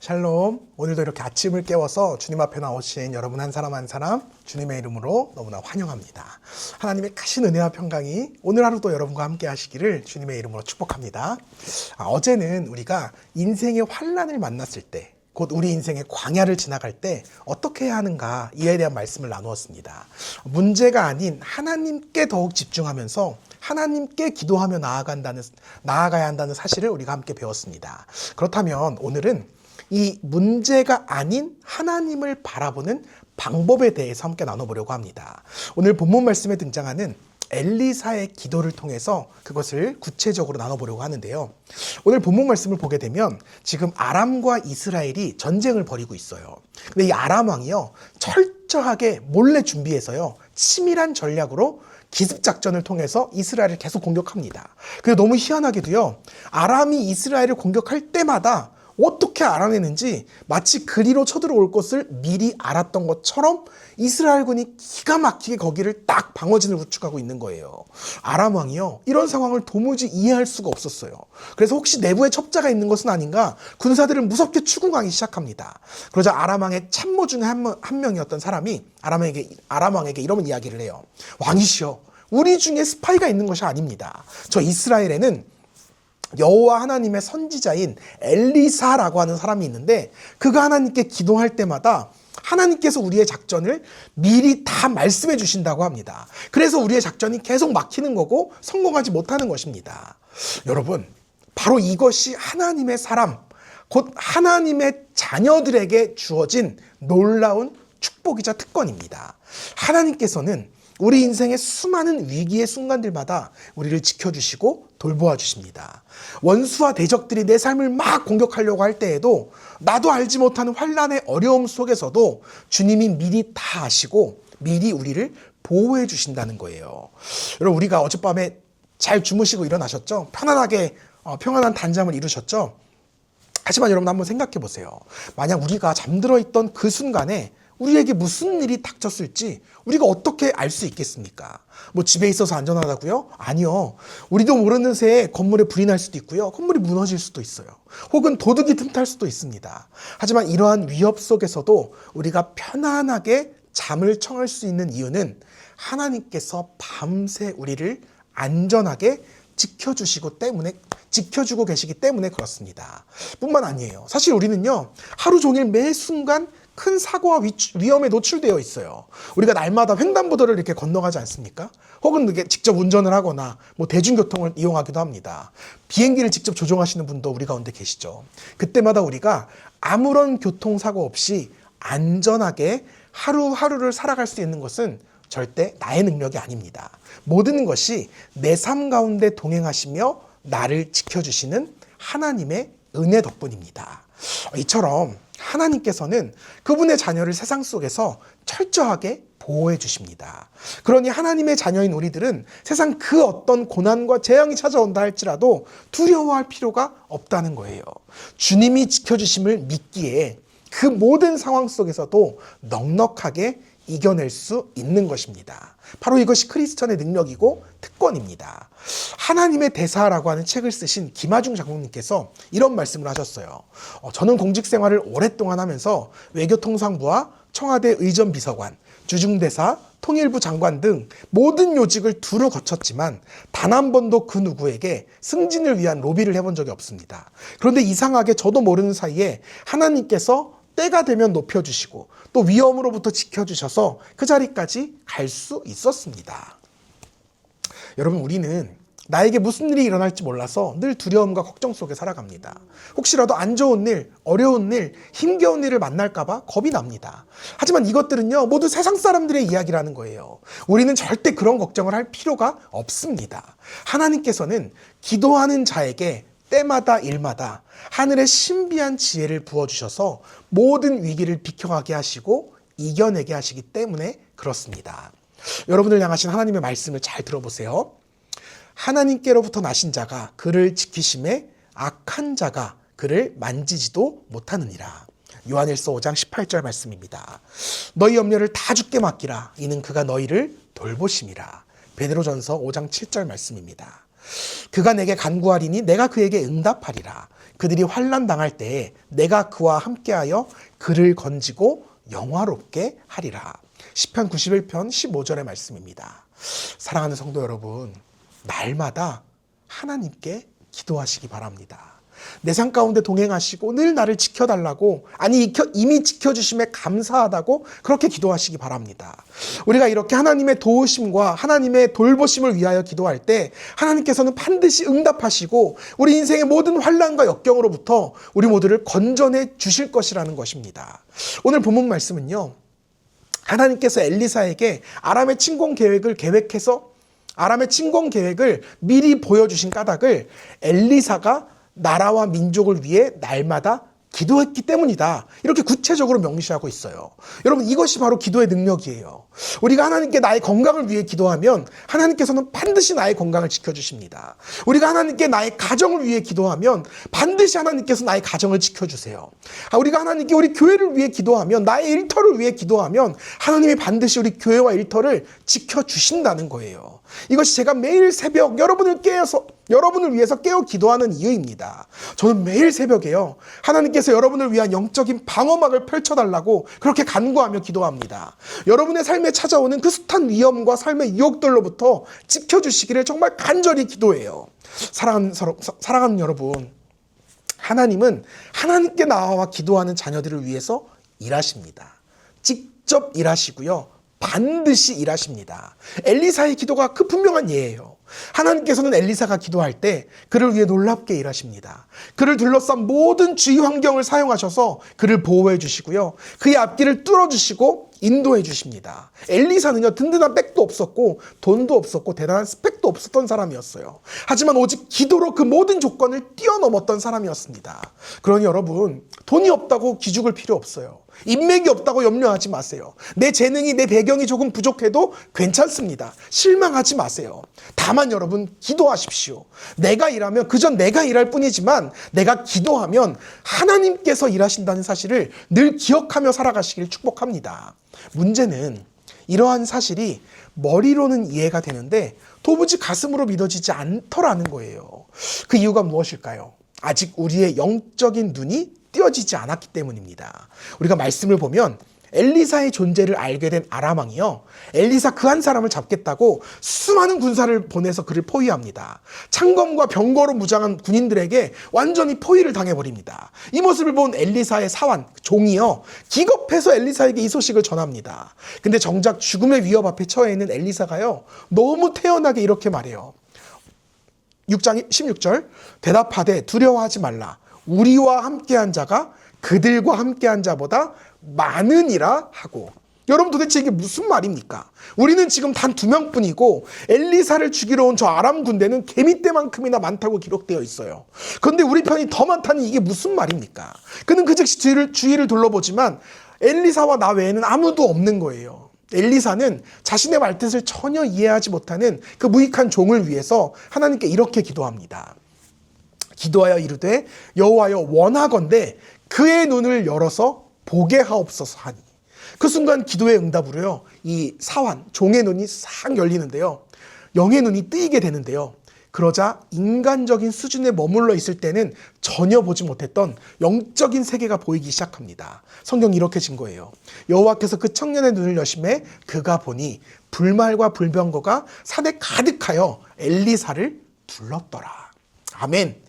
샬롬. 오늘도 이렇게 아침을 깨워서 주님 앞에 나오신 여러분 한 사람 한 사람 주님의 이름으로 너무나 환영합니다. 하나님의 크신 은혜와 평강이 오늘 하루도 여러분과 함께 하시기를 주님의 이름으로 축복합니다. 아, 어제는 우리가 인생의 환란을 만났을 때 곧 우리 인생의 광야를 지나갈 때 어떻게 해야 하는가 이에 대한 말씀을 나누었습니다. 문제가 아닌 하나님께 더욱 집중하면서 하나님께 기도하며 나아간다는 나아가야 한다는 사실을 우리가 함께 배웠습니다. 그렇다면 오늘은 이 문제가 아닌 하나님을 바라보는 방법에 대해서 함께 나눠보려고 합니다. 오늘 본문 말씀에 등장하는 엘리사의 기도를 통해서 그것을 구체적으로 나눠보려고 하는데요. 오늘 본문 말씀을 보게 되면 지금 아람과 이스라엘이 전쟁을 벌이고 있어요. 근데 이 아람 왕이요 철저하게 몰래 준비해서요 치밀한 전략으로 기습 작전을 통해서 이스라엘을 계속 공격합니다. 그래 너무 희한하게도요 아람이 이스라엘을 공격할 때마다 어떻게 알아내는지 마치 그리로 쳐들어올 것을 미리 알았던 것처럼 이스라엘군이 기가 막히게 거기를 딱 방어진을 구축하고 있는 거예요. 아람 왕이요. 이런 상황을 도무지 이해할 수가 없었어요. 그래서 혹시 내부에 첩자가 있는 것은 아닌가 군사들을 무섭게 추궁하기 시작합니다. 그러자 아람 왕의 참모 중에 한, 명- 한 명이었던 사람이 아람 왕에게, 아람 왕에게 이런 이야기를 해요. 왕이시여. 우리 중에 스파이가 있는 것이 아닙니다. 저 이스라엘에는 여호와 하나님의 선지자인 엘리사라고 하는 사람이 있는데 그가 하나님께 기도할 때마다 하나님께서 우리의 작전을 미리 다 말씀해 주신다고 합니다. 그래서 우리의 작전이 계속 막히는 거고 성공하지 못하는 것입니다. 여러분, 바로 이것이 하나님의 사람, 곧 하나님의 자녀들에게 주어진 놀라운 축복이자 특권입니다. 하나님께서는 우리 인생의 수많은 위기의 순간들마다 우리를 지켜주시고 돌보아 주십니다. 원수와 대적들이 내 삶을 막 공격하려고 할 때에도 나도 알지 못하는 환란의 어려움 속에서도 주님이 미리 다 아시고 미리 우리를 보호해 주신다는 거예요. 여러분 우리가 어젯밤에 잘 주무시고 일어나셨죠? 편안하게 어, 평안한 단잠을 이루셨죠? 하지만 여러분 한번 생각해 보세요. 만약 우리가 잠들어 있던 그 순간에 우리에게 무슨 일이 닥쳤을지 우리가 어떻게 알 수 있겠습니까? 뭐 집에 있어서 안전하다고요? 아니요. 우리도 모르는 새에 건물에 불이 날 수도 있고요. 건물이 무너질 수도 있어요. 혹은 도둑이 틈탈 수도 있습니다. 하지만 이러한 위협 속에서도 우리가 편안하게 잠을 청할 수 있는 이유는 하나님께서 밤새 우리를 안전하게 지켜주시고 때문에 지켜주고 계시기 때문에 그렇습니다. 뿐만 아니에요. 사실 우리는요 하루 종일 매 순간 큰 사고와 위, 위험에 노출되어 있어요. 우리가 날마다 횡단보도를 이렇게 건너가지 않습니까? 혹은 직접 운전을 하거나 뭐 대중교통을 이용하기도 합니다. 비행기를 직접 조종하시는 분도 우리 가운데 계시죠. 그때마다 우리가 아무런 교통사고 없이 안전하게 하루하루를 살아갈 수 있는 것은 절대 나의 능력이 아닙니다. 모든 것이 내 삶 가운데 동행하시며 나를 지켜주시는 하나님의 은혜 덕분입니다. 이처럼 하나님께서는 그분의 자녀를 세상 속에서 철저하게 보호해 주십니다. 그러니 하나님의 자녀인 우리들은 세상 그 어떤 고난과 재앙이 찾아온다 할지라도 두려워할 필요가 없다는 거예요. 주님이 지켜주심을 믿기에 그 모든 상황 속에서도 넉넉하게 이겨낼 수 있는 것입니다. 바로 이것이 크리스천의 능력이고 특권입니다. 하나님의 대사라고 하는 책을 쓰신 김하중 장로님께서 이런 말씀을 하셨어요. 어, 저는 공직 생활을 오랫동안 하면서 외교통상부와 청와대 의전비서관, 주중대사, 통일부 장관 등 모든 요직을 두루 거쳤지만 단 한 번도 그 누구에게 승진을 위한 로비를 해본 적이 없습니다. 그런데 이상하게 저도 모르는 사이에 하나님께서 때가 되면 높여주시고 또 위험으로부터 지켜주셔서 그 자리까지 갈 수 있었습니다. 여러분 우리는 나에게 무슨 일이 일어날지 몰라서 늘 두려움과 걱정 속에 살아갑니다. 혹시라도 안 좋은 일, 어려운 일, 힘겨운 일을 만날까봐 겁이 납니다. 하지만 이것들은요, 모두 세상 사람들의 이야기라는 거예요. 우리는 절대 그런 걱정을 할 필요가 없습니다. 하나님께서는 기도하는 자에게 때마다 일마다 하늘의 신비한 지혜를 부어주셔서 모든 위기를 비켜가게 하시고 이겨내게 하시기 때문에 그렇습니다. 여러분을 향하신 하나님의 말씀을 잘 들어보세요. 하나님께로부터 나신 자가 그를 지키심에 악한 자가 그를 만지지도 못하느니라. 요한일서 5장 18절 말씀입니다. 너희 염려를 다 주께 맡기라. 이는 그가 너희를 돌보심이라. 베드로전서 5장 7절 말씀입니다. 그가 내게 간구하리니 내가 그에게 응답하리라. 그들이 환난 당할 때에 내가 그와 함께하여 그를 건지고 영화롭게 하리라. 시편 91편 15절의 말씀입니다. 사랑하는 성도 여러분, 날마다 하나님께 기도하시기 바랍니다. 내 삶 가운데 동행하시고 늘 나를 지켜달라고 아니 이미 지켜주심에 감사하다고 그렇게 기도하시기 바랍니다. 우리가 이렇게 하나님의 도우심과 하나님의 돌보심을 위하여 기도할 때 하나님께서는 반드시 응답하시고 우리 인생의 모든 환란과 역경으로부터 우리 모두를 건져내 주실 것이라는 것입니다. 오늘 본문 말씀은요. 하나님께서 엘리사에게 아람의 침공 계획을 계획해서 아람의 침공 계획을 미리 보여주신 까닭을 엘리사가 나라와 민족을 위해 날마다 기도했기 때문이다. 이렇게 구체적으로 명시하고 있어요. 여러분, 이것이 바로 기도의 능력이에요. 우리가 하나님께 나의 건강을 위해 기도하면 하나님께서는 반드시 나의 건강을 지켜주십니다. 우리가 하나님께 나의 가정을 위해 기도하면 반드시 하나님께서 나의 가정을 지켜주세요. 아, 우리가 하나님께 우리 교회를 위해 기도하면 나의 일터를 위해 기도하면 하나님이 반드시 우리 교회와 일터를 지켜주신다는 거예요. 이것이 제가 매일 새벽 여러분을 깨어서 여러분을 위해서 깨어 기도하는 이유입니다. 저는 매일 새벽에요. 하나님께서 여러분을 위한 영적인 방어막을 펼쳐달라고 그렇게 간구하며 기도합니다. 여러분의 삶에 찾아오는 그 숱한 위험과 삶의 유혹들로부터 지켜주시기를 정말 간절히 기도해요. 사랑하는, 사랑하는 여러분, 하나님은 하나님께 나와 기도하는 자녀들을 위해서 일하십니다. 직접 일하시고요. 반드시 일하십니다. 엘리사의 기도가 그 분명한 예예요. 하나님께서는 엘리사가 기도할 때 그를 위해 놀랍게 일하십니다. 그를 둘러싼 모든 주위 환경을 사용하셔서 그를 보호해 주시고요. 그의 앞길을 뚫어 주시고 인도해 주십니다. 엘리사는요, 든든한 백도 없었고, 돈도 없었고, 대단한 스펙 도 없었던 사람이었어요. 하지만 오직 기도로 그 모든 조건을 뛰어넘었던 사람이었습니다. 그러니 여러분, 돈이 없다고 기죽을 필요 없어요. 인맥이 없다고 염려하지 마세요. 내 재능이, 내 배경이 조금 부족해도 괜찮습니다. 실망하지 마세요. 다만 여러분, 기도하십시오. 내가 일하면 그전 내가 일할 뿐이지만 내가 기도하면 하나님께서 일하신다는 사실을 늘 기억하며 살아가시길 축복합니다. 문제는 이러한 사실이 머리로는 이해가 되는데 도무지 가슴으로 믿어지지 않더라는 거예요. 그 이유가 무엇일까요? 아직 우리의 영적인 눈이 띄어지지 않았기 때문입니다. 우리가 말씀을 보면 엘리사의 존재를 알게 된 아람왕이요. 엘리사 그 한 사람을 잡겠다고 수많은 군사를 보내서 그를 포위합니다. 창검과 병거로 무장한 군인들에게 완전히 포위를 당해버립니다. 이 모습을 본 엘리사의 사환, 종이요. 기겁해서 엘리사에게 이 소식을 전합니다. 근데 정작 죽음의 위협 앞에 처해 있는 엘리사가요. 너무 태연하게 이렇게 말해요. 6장 16절 대답하되 두려워하지 말라 우리와 함께한 자가 그들과 함께한 자보다 많으니라 하고 여러분 도대체 이게 무슨 말입니까? 우리는 지금 단 두 명뿐이고 엘리사를 죽이러 온 저 아람 군대는 개미떼만큼이나 많다고 기록되어 있어요. 그런데 우리 편이 더 많다니 이게 무슨 말입니까? 그는 그 즉시 주위를, 주위를 둘러보지만 엘리사와 나 외에는 아무도 없는 거예요. 엘리사는 자신의 말뜻을 전혀 이해하지 못하는 그 무익한 종을 위해서 하나님께 이렇게 기도합니다. 기도하여 이르되 여호와여 원하건대 그의 눈을 열어서 보게 하옵소서 하니 그 순간 기도의 응답으로요 이 사환 종의 눈이 싹 열리는데요 영의 눈이 뜨이게 되는데요 그러자 인간적인 수준에 머물러 있을 때는 전혀 보지 못했던 영적인 세계가 보이기 시작합니다. 성경이 이렇게 증거해요. 여호와께서 그 청년의 눈을 여심해 그가 보니 불말과 불병거가 산에 가득하여 엘리사를 둘렀더라. 아멘.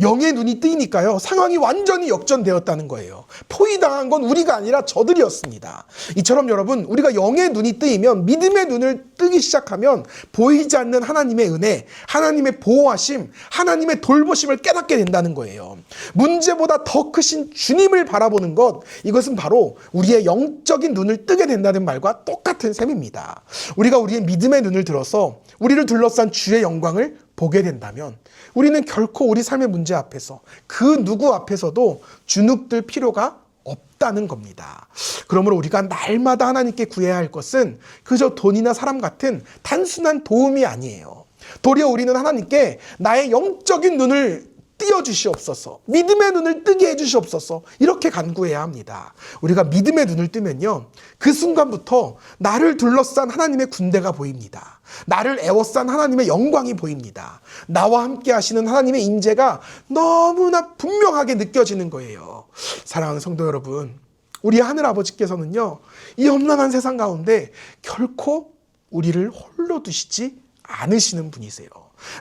영의 눈이 뜨이니까요. 상황이 완전히 역전되었다는 거예요. 포위당한 건 우리가 아니라 저들이었습니다. 이처럼 여러분, 우리가 영의 눈이 뜨이면 믿음의 눈을 뜨기 시작하면 보이지 않는 하나님의 은혜, 하나님의 보호하심, 하나님의 돌보심을 깨닫게 된다는 거예요. 문제보다 더 크신 주님을 바라보는 것, 이것은 바로 우리의 영적인 눈을 뜨게 된다는 말과 똑같은 셈입니다. 우리가 우리의 믿음의 눈을 들어서 우리를 둘러싼 주의 영광을 보게 된다면 우리는 결코 우리 삶의 문제 앞에서 그 누구 앞에서도 주눅들 필요가 없다는 겁니다. 그러므로 우리가 날마다 하나님께 구해야 할 것은 그저 돈이나 사람 같은 단순한 도움이 아니에요. 도리어 우리는 하나님께 나의 영적인 눈을 띄어 주시옵소서. 믿음의 눈을 뜨게 해 주시옵소서. 이렇게 간구해야 합니다. 우리가 믿음의 눈을 뜨면요. 그 순간부터 나를 둘러싼 하나님의 군대가 보입니다. 나를 애워싼 하나님의 영광이 보입니다. 나와 함께 하시는 하나님의 인재가 너무나 분명하게 느껴지는 거예요. 사랑하는 성도 여러분, 우리 하늘 아버지께서는요, 이 험난한 세상 가운데 결코 우리를 홀로 두시지 않으시는 분이세요.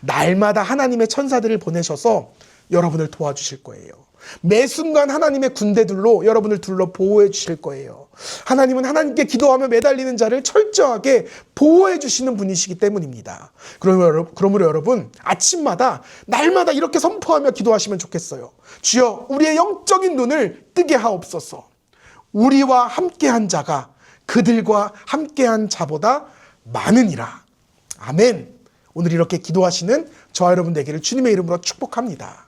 날마다 하나님의 천사들을 보내셔서 여러분을 도와주실 거예요. 매 순간 하나님의 군대들로 여러분을 둘러 보호해 주실 거예요. 하나님은 하나님께 기도하며 매달리는 자를 철저하게 보호해 주시는 분이시기 때문입니다. 그러므로, 여러분, 아침마다, 날마다 이렇게 선포하며 기도하시면 좋겠어요. 주여, 우리의 영적인 눈을 뜨게 하옵소서. 우리와 함께한 자가 그들과 함께한 자보다 많으니라. 아멘. 오늘 이렇게 기도하시는 저와 여러분 되기를 주님의 이름으로 축복합니다.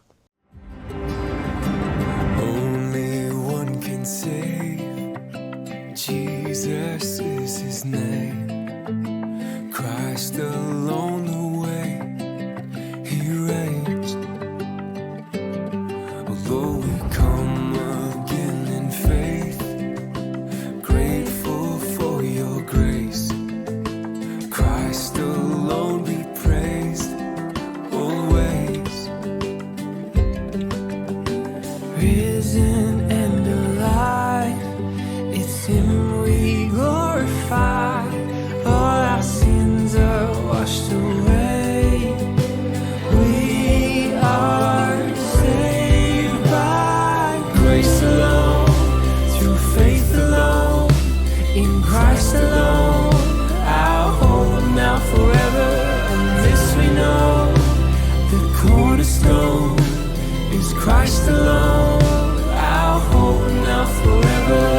One save. Jesus is his name. Christ alone the way he reigns. Although we come again in faith, grateful for your grace. Christ alone in Christ alone. Our hope now forever, and this we know, the cornerstone is Christ alone, our hope now forever.